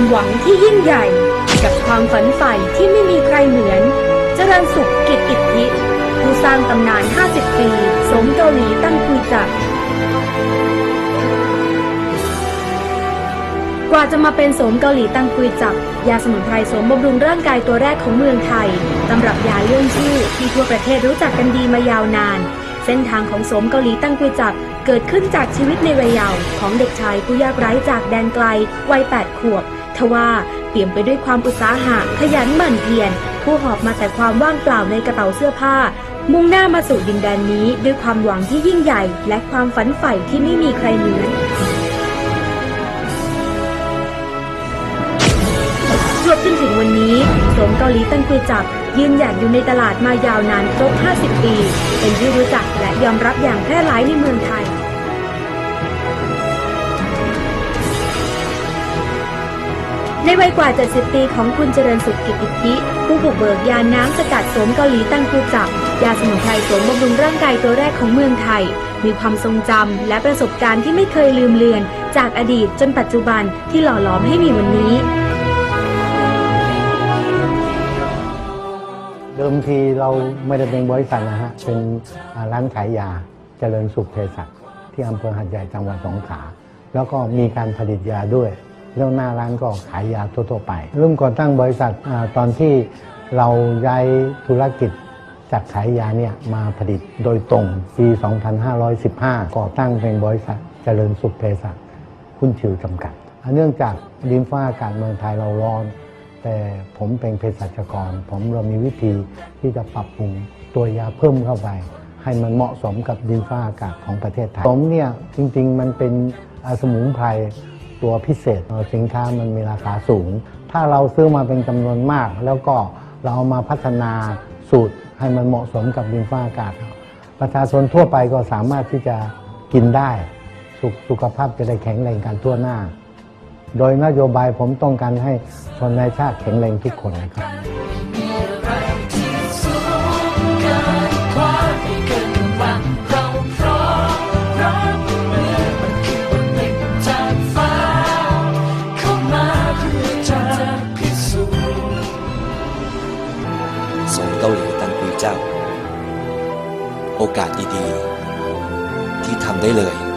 ความหวังที่ยิ่งใหญ่ กับความฝันใฝ่ที่ไม่มีใครเหมือน เจริญสุขกิจอิทธิผู้สร้างตำนาน 50 ปี สมเกาหลีตั้งคุยจักกว่าจะมาเป็นโสมเกาหลีตังกุยจับ ยาสมุนไพรสมบำรุงร่างกายตัวแรกของเมืองไทย ตำรับยาเรื่องชื่อที่ทั่วประเทศรู้จักกันดีมายาวนาน เส้นทางของโสมเกาหลีตังกุยจับ เกิดขึ้นจากชีวิตในวัยเยาว์ของเด็กชายผู้ยากไร้จากแดนไกลวัย 8 ขวบ ทว่าเปี่ยมไปด้วยความอุตสาหะขยันหมั่นเพียรผู้หอบมาแต่ความว่างเปล่าในกระเป๋าเสื้อผ้า มุ่งหน้ามาสู่ดินแดนนี้ด้วยความหวังที่ยิ่งใหญ่ และความฝันใฝ่ที่ไม่มีใครเหมือนจวบจนถึงวันนี้สมเกาหลีตังกุยจับ ยืนหยัดอยู่ในตลาดมายาวนานครบ 50 ปี เป็นที่รู้จักและยอมรับอย่างแพร่หลายในเมืองไทย วัยกว่า 70 ปีของคุณเจริญสุขกิจอิทธิผู้บุกเบิกยาน้ำสกัดสมเกาหลีตั้งกุยจับ ยาสมุนไพรสมบำรุงร่างกายตัวแรกของเมืองไทย มีความทรงจำและประสบการณ์ที่ไม่เคยลืมเลือน จากอดีตจนปัจจุบันที่หล่อหลอมให้มีวันนี้ เดิมทีเราไม่ได้เป็นบริษัทนะฮะ เป็นร้านขายยาเจริญสุขเภสัชที่อำเภอหัดใหญ่จังหวัดสงขลาแล้วก็มีการผลิตยาด้วย แล้วหน้าร้านก็ขายยาทั่วๆไปเริ่มก่อตั้งบริษัทอตอนที่เราย้ายธุรกิจจากขายยาเนี่ยมาผลิตโดยตรงปี 2515 ก่อตั้งเป็นบริษัทเจริญสุขเภสัชหุ้นชิวจำกัด เนื่องจากดินฟ้าอากาศเมืองไทยเราร้อน แต่ผมเป็นเภสัชกร ผมเรามีวิธีที่จะปรับปรุงตัวยาเพิ่มเข้าไป ให้มันเหมาะสมกับดินฟ้าอากาศของประเทศไทยผมเนี่ยจริงๆมันเป็นสมุนไพร ตัวพิเศษสินค้ามันมีราคาสูง ถ้าเราซื้อมาเป็นจำนวนมาก แล้วก็เราเอามาพัฒนาสูตรให้มันเหมาะสมกับดินฟ้าอากาศ ประชาชนทั่วไปก็สามารถที่จะกินได้สุขสุขภาพจะได้แข็งแรงกันทั่วหน้า โดยนโยบายผมต้องการให้ชนในชาติแข็งแรงทุกคนนะครับ เจ้า โอกาสดีๆ ที่ทำได้เลย